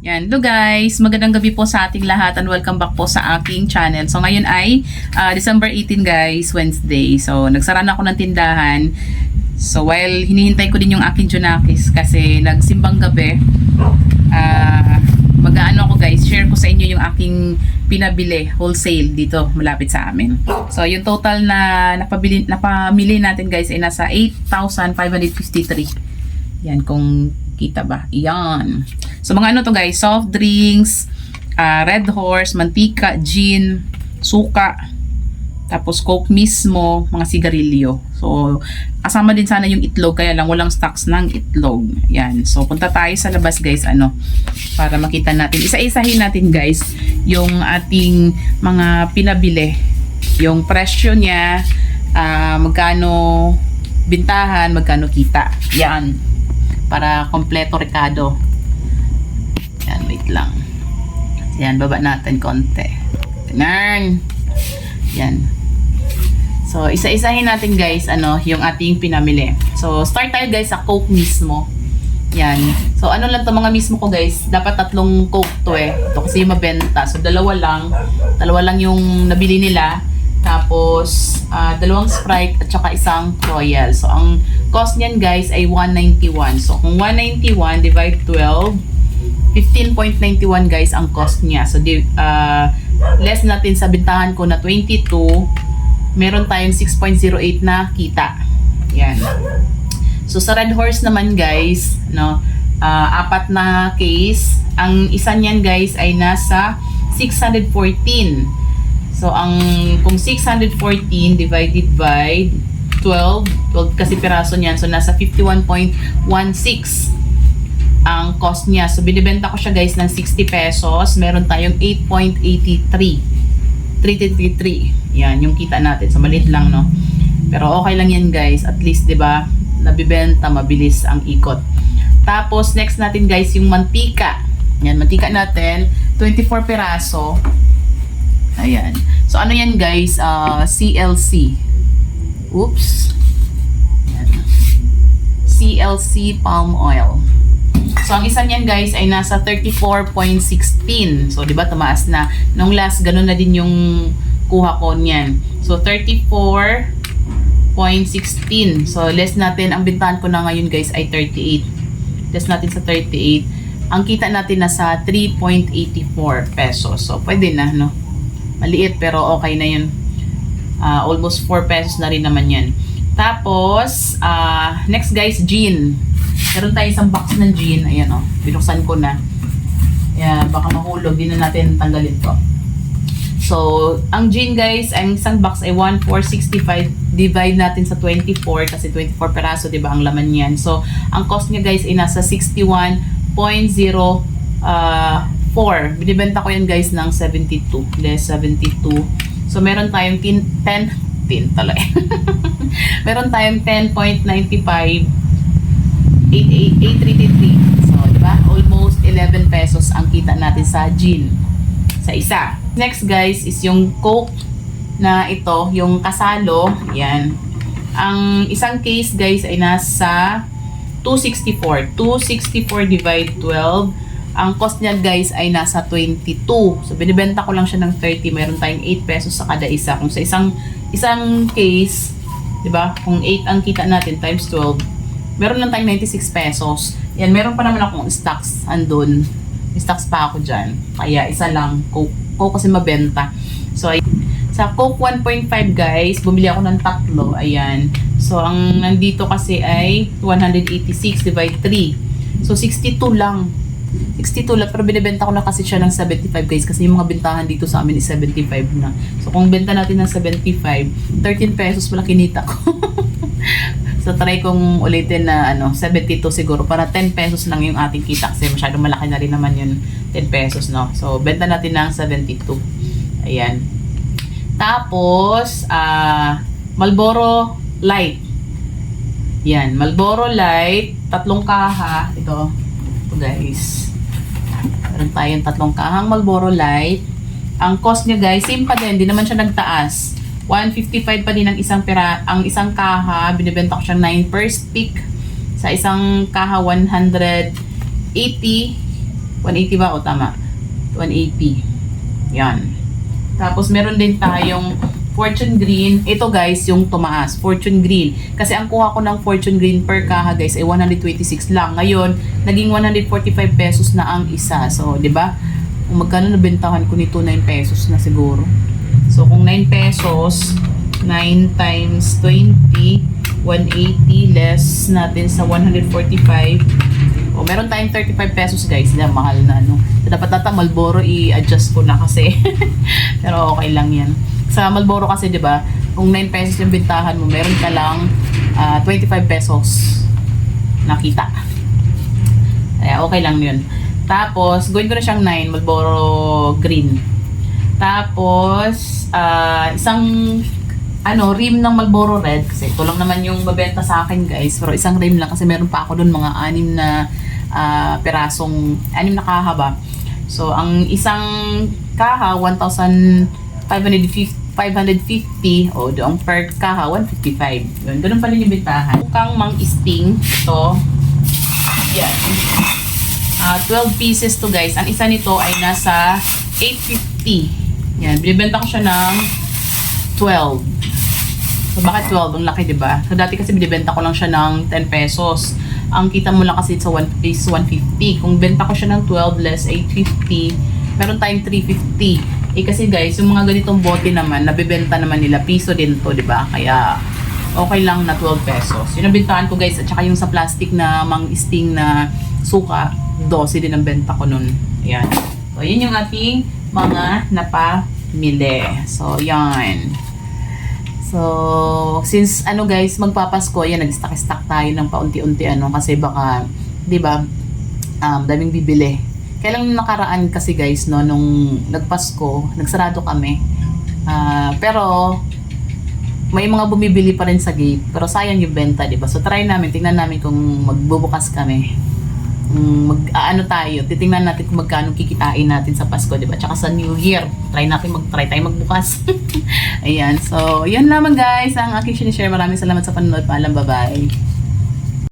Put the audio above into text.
Yan. Hello guys, magandang gabi po sa ating lahat and welcome back po sa aking channel. So ngayon ay ah, December 18 guys, Wednesday. So nagsara na ako ng tindahan. So while hinihintay ko din yung aking Junakis kasi nagsimbang gabi, ah mag-aano ako guys, share ko sa inyo yung aking pinabili wholesale dito malapit sa amin. So yung total na napabili, napamili natin guys ay nasa 8,553. Yan, kung kita ba. Yan. So, mga ano to guys, soft drinks, ah, red horse, mantika, gin, suka, tapos coke mismo, mga sigarilyo. So, kasama din sana yung itlog, kaya lang walang stocks ng itlog. Yan. So, punta tayo sa labas guys, ano, para makita natin. Isa-isahin natin guys, yung ating mga pinabili. Yung presyo niya, ah, magkano bintahan, magkano kita. Yan para kompleto Ricardo. Yan, wait lang. Yan, baba natin konti. Ganun. Yan. So, isa-isahin natin guys, ano, yung ating pinamili. So, start tayo guys sa Coke mismo. Yan. So, ano lang to mga mismo ko guys. Dapat tatlong Coke to eh. Ito kasi mabenta. So, dalawa lang. Dalawa lang yung nabili nila. Tapos, ah, dalawang Sprite at saka isang Royal. So, ang cost niyan guys ay 191. So, kung 191 divide 12, 15.91 guys ang cost niya. So, di, ah, less natin sa bintahan ko na 22, meron tayong 6.08 na kita. Yan. So, sa Red Horse naman guys, no, ah, apat na case. Ang isa niyan guys ay nasa 614. So, ang kung 614 divided by 12, 12 kasi piraso niyan. So, nasa 51.16 ang cost niya. So, binibenta ko siya guys ng 60 pesos. Meron tayong 8.83. 333. Yan, yung kita natin. So, maliit lang, no? Pero okay lang yan guys. At least, di ba nabibenta, mabilis ang ikot. Tapos, next natin guys, yung mantika. Yan, mantika natin. 24 peraso. Ayan. So, ano yan guys? Ah, CLC. Oops. CLC palm oil. So, ang isa niyan guys ay nasa 34.16. So, di ba, tumaas na. Nung last, ganun na din yung kuha ko niyan. So, 34.16. So, less natin, ang bintahan ko na ngayon guys ay 38. Less natin sa 38. Ang kita natin nasa 3.84 pesos. So, pwede na, no? Maliit, pero okay na yun. Ah, almost 4 pesos na rin naman yan. Tapos, ah, next guys, gin. Meron tayo isang box ng gin. Ayan o. Oh, binuksan ko na. Ayan, baka mahulog. Di na natin tanggalin to. So, ang gin guys, ang isang box ay 1,465. Divide natin sa 24 kasi 24 peraso, di ba, ang laman niyan. So, ang cost niya guys ay nasa 61.04. Binibenta ko yan guys ng 72. Less 72. So, meron tayong 10, 10, 10 talaga. meron tayong 10.95 833. So, di? Almost 11 pesos ang kita natin sa gin. Sa isa. Next guys is yung Coke na ito, yung kasalo. Yan. Ang isang case guys ay nasa 264. 264 divide 12. Ang cost niya guys ay nasa 22. So binibenta ko lang siya ng 30. Meron tayong 8 pesos sa kada isa. Kung sa isang isang case, 'di ba? Kung 8 ang kita natin times 12, meron lang tayong 96 pesos. Yan, meron pa naman akong stocks andun. Stocks pa ako dyan. Kaya isa lang, Coke. Coke kasi mabenta. So, ay- sa Coke 1.5 guys, bumili ako ng tatlo. Ayan. So, ang nandito kasi ay 186 divide 3. So, 62 lang. 62 lang. Pero binibenta ko na kasi siya ng 75 guys. Kasi yung mga bentahan dito sa amin is 75 na. So, kung benta natin ng 75, 13 pesos wala kinita ko. So try kong ulitin na ano, 72 siguro para 10 pesos lang yung ating kita kasi masyadong malaki na rin naman yung 10 pesos, no? So benta natin ng 72. Ayan. Tapos, ah Malboro Light. Yan, Malboro Light, tatlong kaha. Ito guys. Meron tayong tatlong kahang Malboro Light. Ang cost niya guys, same pa din, hindi naman siya nagtaas. 155 pa din ang isang pera, ang isang kaha, binibenta ko siya 9 per stick. Sa isang kaha 180 180 ba? O tama. 180. Yan. Tapos meron din tayong Fortune Green. Ito guys, yung tumaas. Fortune Green. Kasi ang kuha ko ng Fortune Green per kaha guys ay 126 lang. Ngayon, naging 145 pesos na ang isa. So, di ba? Kung magkano nabentahan ko nito, 9 pesos na siguro. So, kung 9 pesos, 9 times 20, 180 less natin sa 145. O, meron tayong 35 pesos guys. Yan, mahal na, no? Dapat nata Malboro i-adjust ko na kasi. Pero okay lang yan. Sa Malboro kasi, di ba, kung 9 pesos yung bintahan mo, meron ka lang ah, 25 pesos nakita. Kaya okay lang yun. Tapos, gawin ko na siyang 9, Malboro Green. Tapos, ah, isang ano, rim ng Malboro Red kasi ito lang naman yung mabenta sa akin guys pero isang rim lang kasi meron pa ako doon mga anim na ah, perasong anim na kaha ba so ang isang kaha 1,550 550 o doon per kaha 155 yun ganun pa rin yung bentahan kang mang isting ito yan Ah, 12 pieces to guys ang isa nito ay nasa 850 yan binibenta ko siya ng 12 So, bakit 12? Ang laki, di ba? So, dati kasi binibenta ko lang siya ng 10 pesos. Ang kita mo lang kasi sa 1 is 150. Kung benta ko siya ng 12 less 850, meron tayong 350. Eh kasi guys, yung mga ganitong bote naman, nabibenta naman nila, piso din to, di ba? Kaya, okay lang na 12 pesos. Yun ang bintahan ko guys, at saka yung sa plastic na mang sting na suka, 12 din ang benta ko nun. Ayan. So, yun yung ating mga napamili. So, yan. So, since ano guys, magpapasko, yan, nag-stock-stock tayo ng paunti-unti ano, kasi baka, di ba, um, daming bibili. Kaya lang nung nakaraan kasi guys, no, nung nagpasko, nagsarado kami. Ah, pero, may mga bumibili pa rin sa gate, pero sayang yung benta, di ba? So, try namin, tingnan namin kung magbubukas kami. Kung mag, ah, ano tayo, titingnan natin kung magkano kikitain natin sa Pasko, di ba? Tsaka sa New Year, try natin mag-try tayo magbukas. Ayan, so, yun lamang guys, ang aking sinishare. Maraming salamat sa panonood. Paalam, bye-bye.